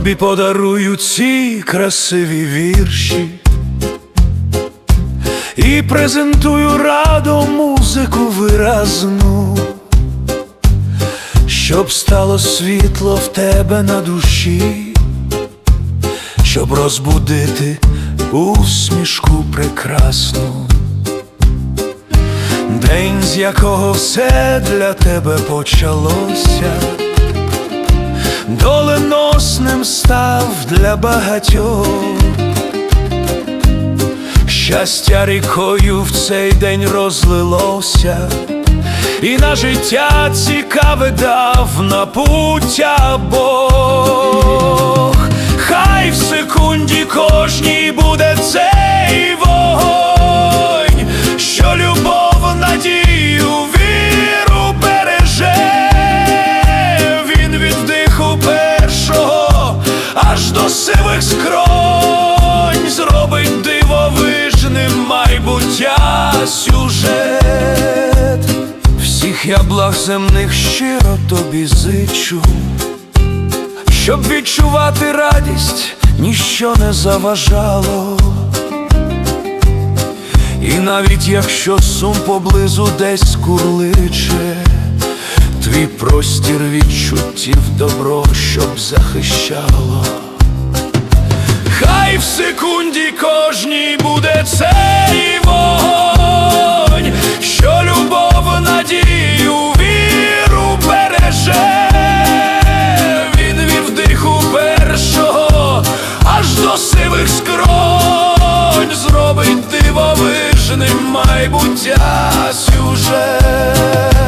тобі подарую ці красиві вірші і презентую радо музику виразну, щоб стало світло в тебе на душі, щоб розбудити усмішку прекрасну. День, з якого все для тебе почалося, доленосним став для багатьох. Щастя рікою в цей день розлилося, і на життя цікаве дав напуття Бог. До сивих скронь зробить дивовижним майбуття сюжет. Всіх я благ земних щиро тобі зичу, щоб відчувати радість, ніщо не заважало. І навіть якщо сум поблизу десь курличе, твій простір відчуттів добро, щоб захищало. Секунді кожній буде цей вогонь, що любов, надію, віру береже. Він від диху першого аж до сивих скронь зробить дивовижним майбуття сюжет.